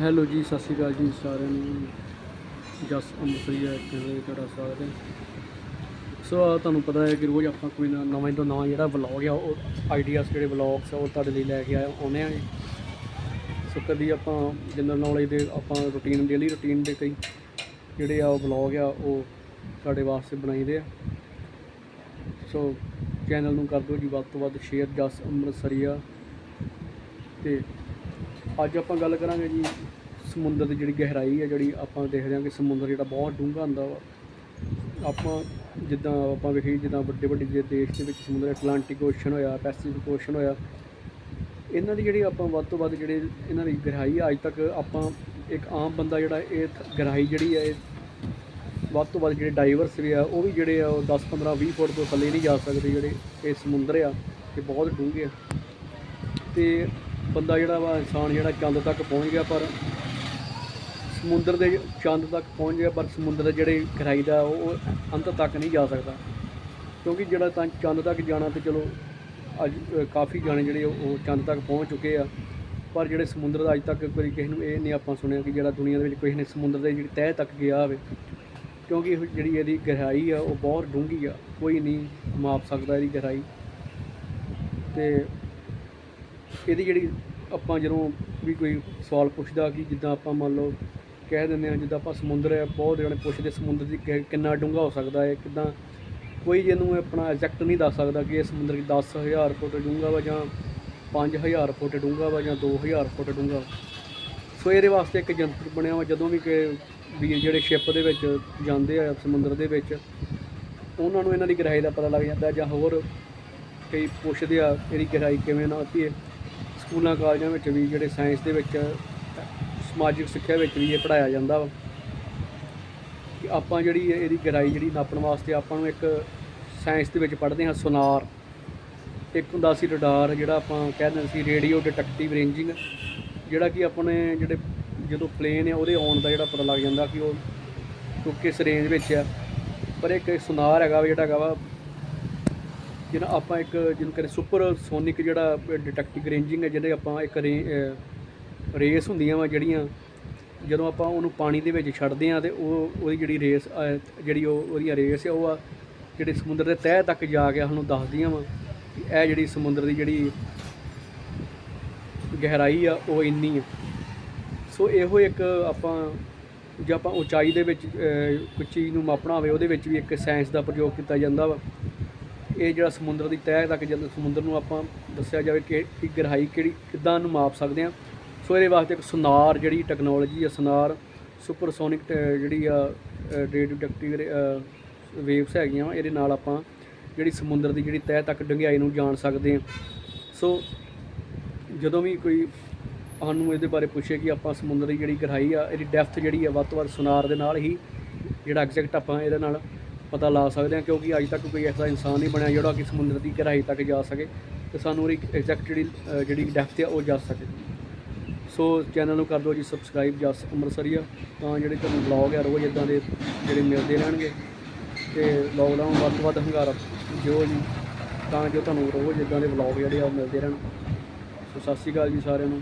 Hello ਜੀ, ਸਤਿ ਸ਼੍ਰੀ ਅਕਾਲ ਜੀ ਸਾਰਿਆਂ ਨੂੰ। ਜਸ ਅੰਮ੍ਰਿਤਸਰੀਆ ਚੈਨਲ ਤੁਹਾਡਾ ਸਵਾਗਤ ਹੈ। ਸੋ ਆਹ ਤੁਹਾਨੂੰ ਪਤਾ ਹੈ ਕਿ ਰੋਜ਼ ਆਪਾਂ ਕੋਈ ਨਾ ਨਵਾਂ ਤੋਂ ਨਵਾਂ ਜਿਹੜਾ ਵਲੌਗ ਆ, ਉਹ ਆਈਡੀਆਸ ਜਿਹੜੇ ਵਲੌਗਸ ਆ, ਉਹ ਤੁਹਾਡੇ ਲਈ ਲੈ ਕੇ ਆਏ ਆਉਨੇ ਆ ਸੋ ਕਦੀ ਆਪਾਂ ਜਨਰਲ ਨੌਲੇਜ ਦੇ ਆਪਾਂ ਰੂਟੀਨ ਡੇਲੀ ਰੂਟੀਨ ਦੇ ਕਈ ਜਿਹੜੇ ਆ ਉਹ ਵਲੌਗ ਆ, ਉਹ ਤੁਹਾਡੇ ਵਾਸਤੇ ਬਣਾਈਦੇ ਆ। ਸੋ ਚੈਨਲ ਨੂੰ ਕਰ ਦਿਓ ਜੀ, ਵੱਧ ਤੋਂ ਵੱਧ ਸ਼ੇਅਰ ਜਸ ਅੰਮ੍ਰਿਤਸਰੀਆ ਤੇ ਅੱਜ ਆਪਾਂ ਗੱਲ ਕਰਾਂਗੇ ਜੀ ਸਮੁੰਦਰ ਦੀ ਜਿਹੜੀ ਗਹਿਰਾਈ ਹੈ ਜਿਹੜੀ ਆਪਾਂ ਦੇਖਦੇ ਹਾਂ ਕਿ ਸਮੁੰਦਰ ਜਿਹੜਾ ਬਹੁਤ ਡੂੰਘਾ ਹੁੰਦਾ ਵਾ। ਆਪਾਂ ਜਿੱਦਾਂ ਆਪਾਂ ਵੇਖੀ ਜਿੱਦਾਂ ਵੱਡੇ ਵੱਡੇ ਜੇ ਦੇਸ਼ ਦੇ ਵਿੱਚ ਸਮੁੰਦਰ ਐਟਲਾਂਟਿਕ ਓਸ਼ਨ ਹੋਇਆ ਪੈਸੀਫਿਕ ਓਸ਼ਨ ਹੋਇਆ, ਇਹਨਾਂ ਦੀ ਜਿਹੜੀ ਆਪਾਂ ਵੱਧ ਤੋਂ ਵੱਧ ਜਿਹੜੇ ਇਹਨਾਂ ਦੀ ਗਹਿਰਾਈ ਅੱਜ ਤੱਕ ਆਪਾਂ ਇੱਕ ਆਮ ਬੰਦਾ ਜਿਹੜਾ ਇਹ ਗਹਿਰਾਈ ਜਿਹੜੀ ਹੈ ਇਹ ਵੱਧ ਤੋਂ ਵੱਧ ਜਿਹੜੇ ਡਾਈਵਰਸ ਵੀ ਆ, ਉਹ ਵੀ ਜਿਹੜੇ ਆ, ਉਹ 10 15 20 ਫੁੱਟ ਤੋਂ ਥੱਲੇ ਨਹੀਂ ਜਾ ਸਕਦੇ ਜਿਹੜੇ ਇਹ ਸਮੁੰਦਰ ਆ, ਇਹ ਬਹੁਤ ਡੂੰਘੇ ਆ। ਤੇ ਬੰਦਾ ਜਿਹੜਾ ਵਾ ਇਨਸਾਨ ਜਿਹੜਾ ਚੰਦ ਤੱਕ ਪਹੁੰਚ ਗਿਆ, ਪਰ ਸਮੁੰਦਰ ਦੇ ਚੰਦ ਤੱਕ ਪਹੁੰਚ ਗਿਆ, ਪਰ ਸਮੁੰਦਰ ਦੇ ਜਿਹੜੇ ਗਹਿਰਾਈ ਦਾ ਉਹ ਅੰਤ ਤੱਕ ਨਹੀਂ ਜਾ ਸਕਦਾ। ਕਿਉਂਕਿ ਜਿਹੜਾ ਤਾਂ ਚੰਦ ਤੱਕ ਜਾਣਾ ਤੇ ਚਲੋ ਅੱਜ ਕਾਫੀ ਜਾਣੇ ਜਿਹੜੇ ਉਹ ਚੰਦ ਤੱਕ ਪਹੁੰਚ ਚੁੱਕੇ ਆ। ਪਰ ਜਿਹੜੇ ਸਮੁੰਦਰ ਦਾ ਅੱਜ ਤੱਕ ਕੋਈ ਕਿਸੇ ਨੂੰ ਇਹ ਨਹੀਂ ਆਪਾਂ ਸੁਣਿਆ ਕਿ ਜਿਹੜਾ ਦੁਨੀਆ ਦੇ ਵਿੱਚ ਕਿਸੇ ਨੇ ਸਮੁੰਦਰ ਦੇ ਜਿਹੜੀ ਤਹਿ ਤੱਕ ਗਿਆ ਹੋਵੇ। ਕਿਉਂਕਿ ਜਿਹੜੀ ਇਹਦੀ ਗਹਿਰਾਈ ਆ, ਉਹ ਬਹੁਤ ਡੂੰਘੀ ਆ। ਕੋਈ ਨਹੀਂ ਮਾਪ ਸਕਦਾ ਇਹਦੀ ਗਹਿਰਾਈ। ਤੇ ਇਹਦੀ ਜਿਹੜੀ ਆਪਾਂ ਜਦੋਂ ਵੀ ਕੋਈ ਸਵਾਲ ਪੁੱਛਦਾ ਕਿ ਜਿੱਦਾਂ ਆਪਾਂ ਮੰਨ ਲਓ ਕਹਿ ਦਿੰਦੇ ਆ ਜਿੱਦਾਂ ਆਪਾਂ ਸਮੁੰਦਰ ਹੈ, ਬਹੁਤ ਜਣੇ ਪੁੱਛਦੇ ਸਮੁੰਦਰ ਦੀ ਕਿ- ਕਿੰਨਾ ਡੂੰਘਾ ਹੋ ਸਕਦਾ ਹੈ, ਕਿਦਾਂ ਕੋਈ ਜਿਹਨੂੰ ਆਪਣਾ ਐਗਜ਼ੈਕਟ ਨਹੀਂ ਦੱਸ ਸਕਦਾ ਕਿ ਇਹ ਸਮੁੰਦਰ 10000 ਫੁੱਟ ਡੂੰਘਾ ਵਾ ਜਾਂ 5000 ਫੁੱਟ ਡੂੰਘਾ ਵਾ ਜਾਂ 2000 ਫੁੱਟ ਡੂੰਘਾ ਸੋ ਇਹਦੇ ਵਾਸਤੇ ਇੱਕ ਯੰਤਰ ਬਣਿਆ ਵਾ, ਜਦੋਂ ਵੀ ਕਿ ਵੀ ਜਿਹੜੇ ਸ਼ਿਪ ਦੇ ਵਿੱਚ ਜਾਂਦੇ ਆ ਸਮੁੰਦਰ ਦੇ ਵਿੱਚ, ਉਹਨਾਂ ਨੂੰ ਇਹਨਾਂ ਦੀ ਗਹਿਰਾਈ ਦਾ ਪਤਾ ਲੱਗ ਜਾਂਦਾ ਜਾਂ ਹੋਰ ਕਈ ਪੁੱਛਦੇ ਆ, ਇਹਦੀ ਗਹਿਰਾਈ ਕਿਵੇਂ ਨਾ ਹੁੰਦੀ ਸਕੂਲਾਂ, ਕਾਲਜਾਂ ਵਿੱਚ ਵੀ ਜਿਹੜੇ ਸਾਇੰਸ ਦੇ ਵਿੱਚ, ਸਮਾਜਿਕ ਸਿੱਖਿਆ ਵਿੱਚ ਵੀ ਇਹ ਪੜਾਇਆ ਜਾਂਦਾ ਵਾ। ਕਿ ਆਪਾਂ ਜਿਹੜੀ ਇਹਦੀ ਗਹਿਰਾਈ ਜਿਹੜੀ ਨਾਪਣ ਵਾਸਤੇ ਆਪਾਂ ਨੂੰ ਇੱਕ ਸਾਇੰਸ ਦੇ ਵਿੱਚ ਪੜ੍ਹਦੇ ਹਾਂ ਸੁਨਾਰ ਇੱਕ ਹੁੰਦਾ ਸੀ ਰਡਾਰ ਜਿਹੜਾ ਆਪਾਂ ਕਹਿੰਦੇ ਸੀ ਰੇਡੀਓ ਡਿਟੈਕਟਿਵ ਰੇਂਜਿੰਗ ਜਿਹੜਾ ਕਿ ਆਪਣੇ ਜਿਹੜੇ ਜਦੋਂ ਪਲੇਨ ਹੈ ਉਹਦੇ ਆਉਣ ਦਾ ਜਿਹੜਾ ਪਤਾ ਲੱਗ ਜਾਂਦਾ ਕਿ ਉਹ ਉਹ ਕਿਸ ਰੇਂਜ ਵਿੱਚ ਆ। ਪਰ ਇੱਕ ਸੁਨਾਰ ਹੈਗਾ ਵਾ, ਜਿਹੜਾ ਹੈਗਾ ਵਾ ਜਿਹਨਾਂ ਆਪਾਂ ਇੱਕ ਜਿਹਨੂੰ ਕਹਿੰਦੇ ਸੁਪਰ ਸੋਨਿਕ ਜਿਹੜਾ ਡਿਟੈਕਟਿਵ ਰੇਂਜਿੰਗ ਹੈ ਜਿਹਦੇ ਆਪਾਂ ਇੱਕ ਰੇਸ ਹੁੰਦੀਆਂ ਵਾ ਜਿਹੜੀਆਂ ਜਦੋਂ ਆਪਾਂ ਉਹਨੂੰ ਪਾਣੀ ਦੇ ਵਿੱਚ ਛੱਡਦੇ ਆ ਤੇ ਉਹ ਉਹਦੀ ਜਿਹੜੀ ਰੇਸ ਜਿਹੜੀ ਉਹ ਉਹਦੀਆਂ ਰੇਸ ਆ ਉਹ ਆ ਜਿਹੜੇ ਸਮੁੰਦਰ ਦੇ ਤਹਿ ਤੱਕ ਜਾ ਕੇ ਸਾਨੂੰ ਦੱਸਦੀਆਂ ਵਾ ਕਿ ਇਹ ਜਿਹੜੀ ਸਮੁੰਦਰ ਦੀ ਜਿਹੜੀ ਗਹਿਰਾਈ ਆ ਉਹ ਇੰਨੀ ਆ। ਸੋ ਇਹੋ ਇੱਕ ਆਪਾਂ ਜੇ ਆਪਾਂ ਉਚਾਈ ਦੇ ਵਿੱਚ ਅਹ, ਕੋਈ ਚੀਜ਼ ਨੂੰ ਮਾਪਣਾ ਹੋਵੇ ਉਹਦੇ ਵਿੱਚ ਵੀ ਇੱਕ ਸਾਇੰਸ ਦਾ ਪ੍ਰਯੋਗ ਕੀਤਾ ਜਾਂਦਾ ਵਾ। ਇਹ ਜਿਹੜਾ ਸਮੁੰਦਰ ਦੀ ਤਹਿ ਤੱਕ ਜਦ ਸਮੁੰਦਰ ਨੂੰ ਆਪਾਂ ਦੱਸਿਆ ਜਾਵੇ ਕਿ ਕਿ ਗਹਿਰਾਈ ਕਿਹੜੀ ਕਿੱਦਾਂ ਨੂੰ ਮਾਪ ਸਕਦੇ ਆ ਸੋ ਇਹਦੇ ਵਾਸਤੇ ਇੱਕ ਸੁਨਾਰ ਜਿਹੜੀ ਟੈਕਨੋਲੋਜੀ ਆ ਸੁਨਾਰ ਸੁਪਰਸੋਨਿਕ ਜਿਹੜੀ ਆ ਰੇਡੀਓ ਡਿਟੈਕਟਿਵ ਵੇਵਸ ਹੈਗੀਆਂ ਵਾ, ਇਹਦੇ ਨਾਲ ਆਪਾਂ ਜਿਹੜੀ ਸਮੁੰਦਰ ਦੀ ਜਿਹੜੀ ਤਹਿ ਤੱਕ ਡੂੰਘਾਈ ਨੂੰ ਜਾਣ ਸਕਦੇ ਆ ਸੋ ਜਦੋਂ ਵੀ ਕੋਈ ਸਾਨੂੰ ਇਹਦੇ ਬਾਰੇ ਪੁੱਛੇ ਕਿ ਆਪਾਂ ਸਮੁੰਦਰ ਦੀ ਜਿਹੜੀ ਗਹਿਰਾਈ ਆ, ਇਹਦੀ ਡੈਪਥ ਜਿਹੜੀ ਆ, ਵੱਧ ਤੋਂ ਵੱਧ ਸੁਨਾਰ ਦੇ ਨਾਲ ਹੀ ਜਿਹੜਾ ਐਗਜ਼ੈਕਟ ਆਪਾਂ ਇਹਦੇ ਨਾਲ ਪਤਾ ਲਾ ਸਕਦੇ ਹਾਂ ਕਿਉਂਕਿ ਅੱਜ ਤੱਕ ਕੋਈ ਐਸਾ ਇਨਸਾਨ ਨਹੀਂ ਬਣਿਆ ਜਿਹੜਾ ਕਿ ਸਮੁੰਦਰ ਦੀ ਗਹਿਰਾਈ ਤੱਕ ਜਾ ਸਕੇ ਤੇ ਸਾਨੂੰ ਉਹਦੀ ਐਗਜ਼ੈਕਟ ਜਿਹੜੀ ਜਿਹੜੀ ਡੈਪਥ ਆ ਉਹ ਜਾ ਸਕੇ। ਸੋ ਚੈਨਲ ਨੂੰ ਕਰ ਦਿਓ ਜੀ ਸਬਸਕ੍ਰਾਈਬ ਜਸ ਅੰਮ੍ਰਿਤਸਰੀਆ ਤਾਂ ਜਿਹੜੇ ਤੁਹਾਨੂੰ ਬਲੌਗ ਹੈ ਰੋਜ਼ ਇਦਾਂ ਦੇ ਜਿਹੜੇ ਮਿਲਦੇ ਰਹਿਣਗੇ। ਤੇ ਲੋਕਡਾਊਨ ਵੱਧ ਤੋਂ ਵੱਧ ਹੰਗਾਰਾ ਦਿਓ ਜੀ। ਤਾਂ ਜੋ ਤੁਹਾਨੂੰ ਰੋਜ਼ ਇਦਾਂ ਦੇ ਬਲੌਗ ਜਿਹੜੇ ਆ ਉਹ ਮਿਲਦੇ ਰਹਿਣ। ਸੋ ਸਤਿ ਸ਼੍ਰੀ ਅਕਾਲ ਜੀ ਸਾਰਿਆਂ ਨੂੰ।